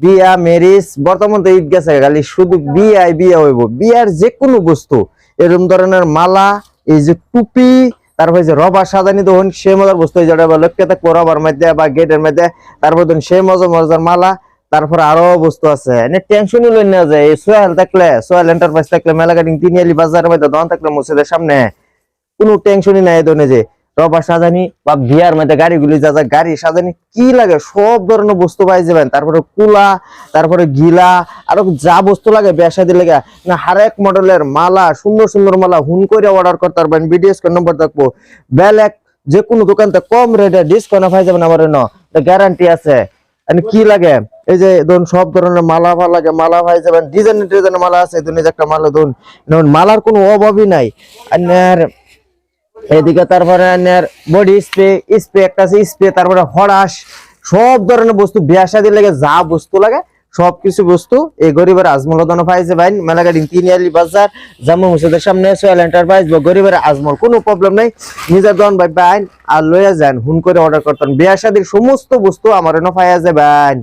বিয়া মেরিজ বর্তমান তো ঈদ গেছে, খালি শুধু বিয়াই বিয়া হইব। বিয়ার যে কোনো বস্তু এরকম ধরনের মালা, এই যে টুপি, তারপর যে রবার সাজানি তখন সে মজার বস্তু যেটা লক্ষ্যে থাকব রবার মধ্যে বা গেটের মধ্যে, তারপর তখন সে মজা মজার মালা, তারপর আরও বস্তু আছে। এনে টেনশনই লই না যায় এই সোহেল থাকলে, সোহেল এন্টারপ্রাইজ থাকলে মেলা তিনিয়ালি বাজারের মধ্যে দোকান থাকলে মসজিদের সামনে, কোনো টেনশনই নাই ধরনের যে। রবার সাজানি বা বিয়ার মধ্যে গাড়িগুলি যা যা গাড়ি সাজানি, কি লাগে? সব ধরনের বস্তু পাই যাবেন। তারপরে কুলা, তারপরে গিলা, আরও যা বস্তু লাগে বেসাদি লাগে। না, হারেক মডেলের মালা, সুন্দর সুন্দর মালা হুন করে অর্ডার করতে পারবেন। বিডিএস নম্বর থাকব। বেলেক যে কোনো দোকানতে কম রেটে ডিসকাউন্ট পাই যাবেন আমার গ্যারান্টি আছে। কি লাগে? এই যে, ধরুন সব ধরনের মালা ভালো লাগে, মালা পাই যাবেন। ডিজাইন ডিজাইনের মালা আছে, ধরুন একটা মালা ধরুন মালার কোনো অভাবই নাই। আর এদিকে তারপরে বডি স্প্রে স্প্রে একটা আছে স্প্রে তারপরে হরাস সব ধরনের বস্তু, বিয়া শাদি লাগে, যা বস্তু লাগে সব কিছু বস্তু এই গরিবের আজমল দোনো পাইছে ভাই মেলাগাড়ি তিনিয়ালি বাজার জামু মুসিদের সামনে, সোয়াল এন্টারপ্রাইজ বা গরিবের আজমল, কোনো প্রবলেম নাই। নিজের দন ভাই বাইন, আর লইয়া যান, হুন করে অর্ডার করতেন। বিয়া শাদির সমস্ত বস্তু আমার এনে পাইয়া যাবেন।